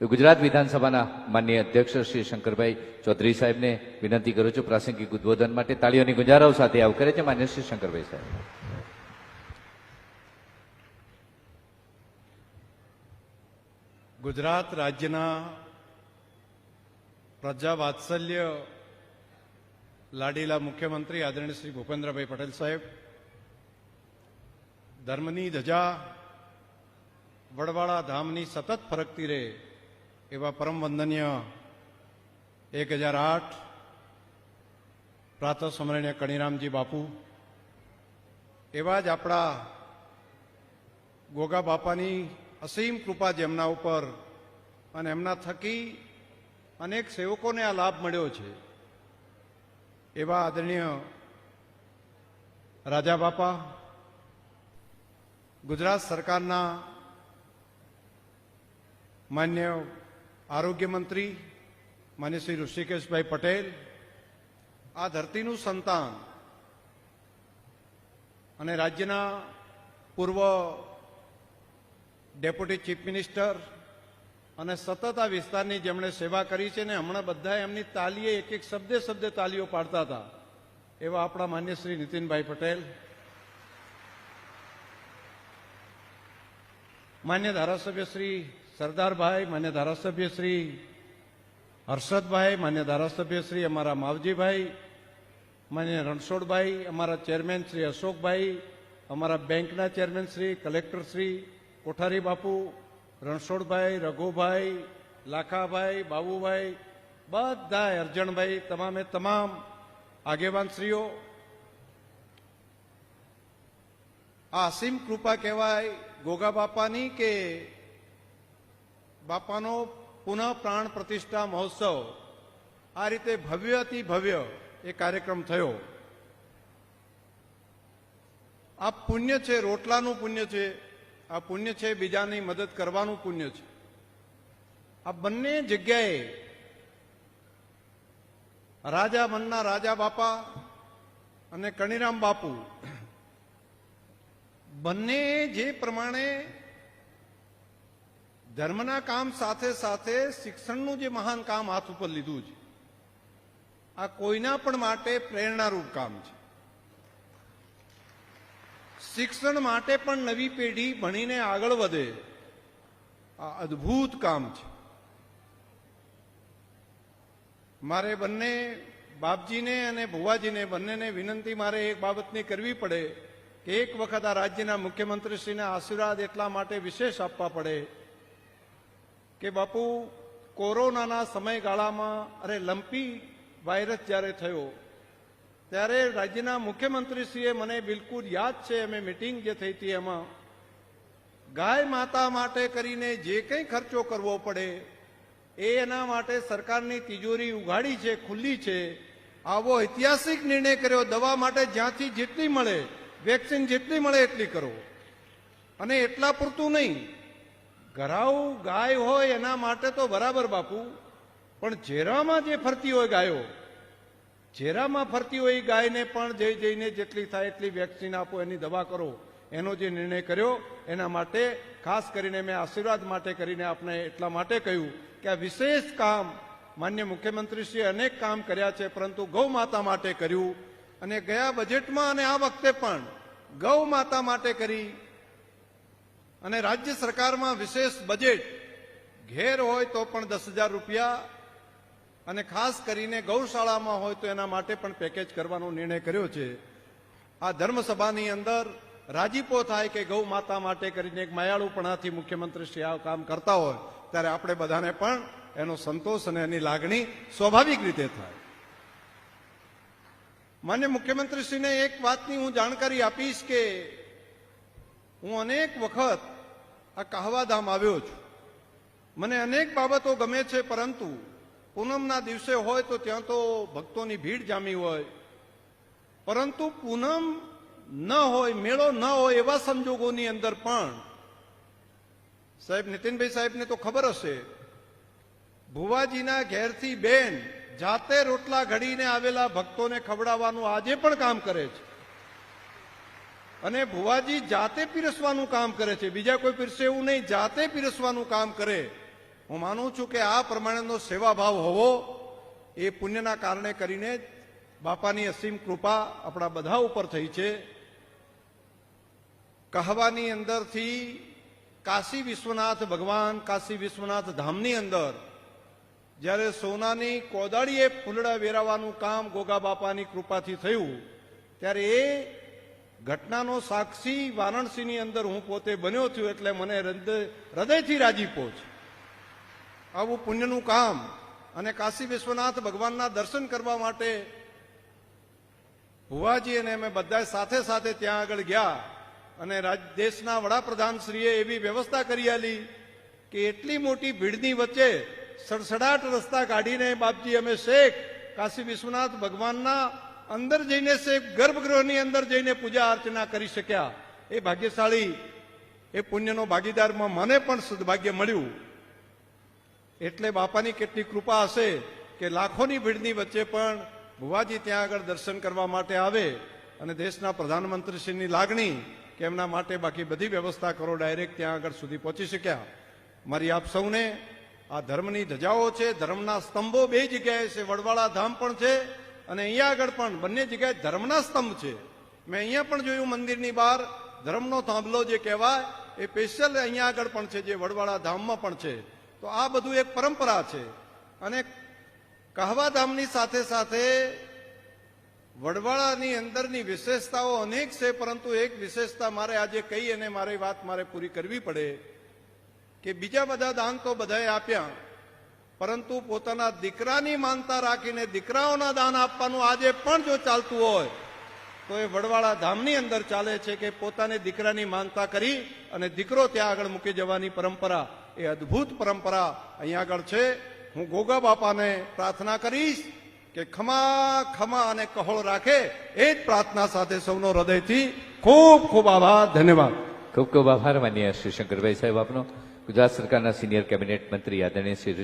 ગુજરાત વિધાનસભાના માનનીય અધ્યક્ષ શ્રી શંકરભાઈ ચૌધરી સાહેબને વિનંતી કરું છું પ્રાસંગિક ઉદબોધન માટે તાળીઓની ગુંજારાઓ સાથે આવકારે છે માન્ય શ્રી શંકરભાઈ સાહેબ. ગુજરાત રાજ્યના પ્રજા વાત્સલ્ય લાડીલા મુખ્યમંત્રી આદરણીય શ્રી ભૂપેન્દ્રભાઈ પટેલ સાહેબ, ધર્મની ધજા વડવાળા ધામની સતત ફરકતી રહે એવા પરમ વંદનીય એક હજાર આઠ પ્રાતઃ સ્મરણીય કણીરામજી બાપુ, એવા જ આપણા ગોગા બાપાની અસીમ કૃપા જેમના ઉપર અને એમના થકી અનેક સેવકોને આ લાભ મળ્યો છે. એવા આદરણીય રાજા બાપા, ગુજરાત સરકારના માન્ય આરોગ્ય મંત્રી માન્ય શ્રી ઋષિકેશભાઈ પટેલ, આ ધરતીનું સંતાન અને રાજ્યના પૂર્વ ડેપ્યુટી ચીફ મિનિસ્ટર અને સતત આ વિસ્તારની જેમણે સેવા કરી છે ને હમણાં બધા એમની તાલીએ એક એક શબ્દે શબ્દે તાલીઓ પાડતા હતા. એવા આપણા માન્ય શ્રી નીતિનભાઈ પટેલ. માન્ય ધારાસભ્ય શ્રી સરદારભાઈ માન્ય ધારાસભ્ય શ્રી હર્ષદભાઈ માન્ય ધારાસભ્ય શ્રી અમારા માવજીભાઈ માન્ય રણછોડભાઈ અમારા ચેરમેન શ્રી અશોકભાઈ અમારા બેંકના ચેરમેન શ્રી કલેક્ટર શ્રી કોઠારી બાપુ રણછોડભાઈ રઘુભાઈ લાખાભાઈ બાબુભાઈ બધા અરજણભાઈ તમામે તમામ આગેવાનશ્રીઓ આ અસીમ કૃપા કહેવાય ગોગા બાપાની કે બાપાનો પુનઃ પ્રાણ પ્રતિષ્ઠા મહોત્સવ આ રીતે ભવ્યથી ભવ્ય એ કાર્યક્રમ થયો. આ પુણ્ય છે, રોટલાનું પુણ્ય છે, આ પુણ્ય છે, બીજાની મદદ કરવાનું પુણ્ય છે. આ બંને જગ્યાએ રાજા મનના રાજા બાપા અને કણીરામ બાપુ બંને જે પ્રમાણે ધર્મના કામ સાથે સાથે શિક્ષણનું જે મહાન કામ હાથ ઉપર લીધું છે, આ કોઈના પણ માટે પ્રેરણારૂપ કામ છે. શિક્ષણ માટે પણ નવી પેઢી ભણીને આગળ વધે, આ અદ્ભુત કામ છે. મારે બંને બાપજીને અને ભુવાજીને બંનેને વિનંતી, મારે એક બાબતની કરવી પડે કે એક વખત આ રાજ્યના મુખ્યમંત્રીશ્રીને આશીર્વાદ એટલા માટે વિશેષ આપવા પડે કે બાપુ, કોરોનાના સમયગાળામાં, અરે, લંપી વાયરસ જ્યારે થયો, ત્યારે રાજ્યના મુખ્યમંત્રીશ્રીએ મને બિલકુલ યાદ છે, અમે મિટિંગ જે થઈ હતી એમાં, ગાય માતા માટે કરીને જે કંઈ ખર્ચો કરવો પડે, એ એના માટે સરકારની તિજોરી ઉઘાડી છે, ખુલ્લી છે. આવો ઐતિહાસિક નિર્ણય કર્યો, દવા માટે જ્યાંથી જેટલી મળે, વેક્સિન જેટલી મળે એટલી કરો. અને એટલા પૂરતું નહીં. ઘરાઉ ગાય હોય એના માટે તો બરાબર બાપુ, પણ ઝેરામાં જે ફરતી હોય ગાયો, ઝેરામાં ફરતી હોય એ ગાયને પણ જઈ જઈને જેટલી થાય એટલી વેક્સિન આપો, એની દવા કરો. એનો જે નિર્ણય કર્યો, એના માટે ખાસ કરીને મેં આશીર્વાદ માટે કરીને આપણે એટલા માટે કહ્યું કે આ વિશેષ કામ માન્ય મુખ્યમંત્રીશ્રીએ અનેક કામ કર્યા છે, પરંતુ ગૌ માતા માટે કર્યું. અને ગયા બજેટમાં અને આ વખતે પણ ગૌ માતા માટે કરી. અને રાજ્ય સરકારમાં વિશેષ બજેટ ઘેર હોય તો પણ દસ હજાર રૂપિયા અને ખાસ કરીને ગૌશાળામાં હોય તો એના માટે પણ પેકેજ કરવાનો નિર્ણય કર્યો છે. આ ધર્મસભાની અંદર રાજીપો થાય કે ગૌ માતા માટે કરીને એક માયાળુપણાથી મુખ્યમંત્રી શ્રી આ કામ કરતા હોય, ત્યારે આપણે બધાને પણ એનો સંતોષ અને એની લાગણી સ્વાભાવિક રીતે થાય. માન્ય મુખ્યમંત્રીશ્રીને એક વાતની હું જાણકારી આપીશ કે હું અનેક વખત આ કાહવાધામ આવ્યો છું. મને અનેક બાબતો ગમે છે, પરંતુ પૂનમના દિવસે હોય તો ત્યાં તો ભક્તોની ભીડ જામી હોય. પરંતુ પૂનમ ન હોય, મેળો ન હોય એવા સંજોગોની અંદર પણ સાહેબ નીતિનભાઈ સાહેબને તો ખબર હશે, ભુવાજીના ઘેરથી બેન જાતે રોટલા ઘડીને આવેલા ભક્તોને ખવડાવવાનું આજે પણ કામ કરે છે. અને ભુવાજી જાતે પીરસવાનું કામ કરે છે. બીજા કોઈ પીરસે એવું નહીં, જાતે પીરસવાનું કામ કરે. હું માનું છું કે આ પ્રમાણેનો સેવાભાવ હોવો એ પુણ્યના કારણે કરીને બાપાની અસીમ કૃપા આપણા બધા ઉપર થઈ છે. કહવાની અંદરથી કાશી વિશ્વનાથ ભગવાન કાશી વિશ્વનાથ ધામની અંદર જ્યારે સોનાની કોદાળીએ ફૂલડા વેરાવાનું કામ ગોગા બાપાની કૃપાથી થયું, ત્યારે એ ઘટનાનો સાક્ષી વારાણસીની અંદર હું પોતે બન્યો છું એટલે મને હૃદય હૃદયથી રાજીપો છે આવું પુણ્યનું કામ અને કાશી વિશ્વનાથ ભગવાનના દર્શન કરવા માટે ભુવાજી અને અમે બધા સાથે સાથે ત્યાં આગળ ગયા અને દેશના વડાપ્રધાન શ્રીએ એવી વ્યવસ્થા કરી આલી કે એટલી મોટી ભીડની વચ્ચે સડસડાટ રસ્તા કાઢીને બાપજી અમે શેખ કાશી વિશ્વનાથ ભગવાનના અંદર જઈને સે ગર્ભગૃહની અંદર જઈને પૂજા અર્ચના કરી શક્યા. એ ભાગ્યશાળી, એ પુણ્યનો ભાગીદારમાં મને પણ સદભાગ્ય મળ્યું. એટલે બાપાની કેટલી કૃપા હશે કે લાખોની ભીડની વચ્ચે પણ ભુવાજી ત્યાં આગળ દર્શન કરવા માટે આવે અને દેશના પ્રધાનમંત્રીશ્રીની લાગણી કે એમના માટે બાકી બધી વ્યવસ્થા કરો, ડાયરેક્ટ ત્યાં આગળ સુધી પહોંચી શક્યા. મારી આપ સૌને આ ધર્મની ધજાઓ છે, ધર્મના સ્તંભો બે જગ્યાએ છે, વડવાળા ધામ પણ છે અને અહીંયા આગળ પણ બંને જગ્યાએ ધર્મના સ્તંભ છે. મેં અહીંયા પણ જોયું મંદિરની બહાર, ધર્મનો થાંભલો જે કહેવાય, એ સ્પેશિયલ અહીંયા આગળ પણ છે, જે વડવાળા ધામમાં પણ છે. તો આ બધું એક પરંપરા છે. અને કહવા ધામની સાથે સાથે વડવાળાની અંદરની વિશેષતાઓ અનેક છે, પરંતુ એક વિશેષતા મારે આજે કહી અને મારી વાત મારે પૂરી કરવી પડે કે બીજા બધા દાન તો બધાએ આપ્યા. પરંતુ પોતાના દીકરાની માનતા રાખીને દીકરાઓના દાન આપવાનું આજે પણ જો ચાલતું હોય, તો એ વડવાળા ધામની અંદર ચાલે છે કે પોતાને દીકરાની માનતા કરી અને દીકરો ત્યાં આગળ મૂકી જવાની પરંપરા, એ અદ્ભુત પરંપરા અહીંયા આગળ છે. હું ગોગા બાપાને પ્રાર્થના કરીશ કે ખમા ખમા અને કહોળ રાખે એ જ પ્રાર્થના સાથે સૌનો હૃદયથી ખૂબ ખૂબ આભાર, ધન્યવાદ. ખૂબ ખૂબ આભાર માન્ય શ્રી શંકરભાઈ સાહેબ આપનો. ગુજરાત સરકારના સિનિયર કેબિનેટ મંત્રી આદરણીય શ્રી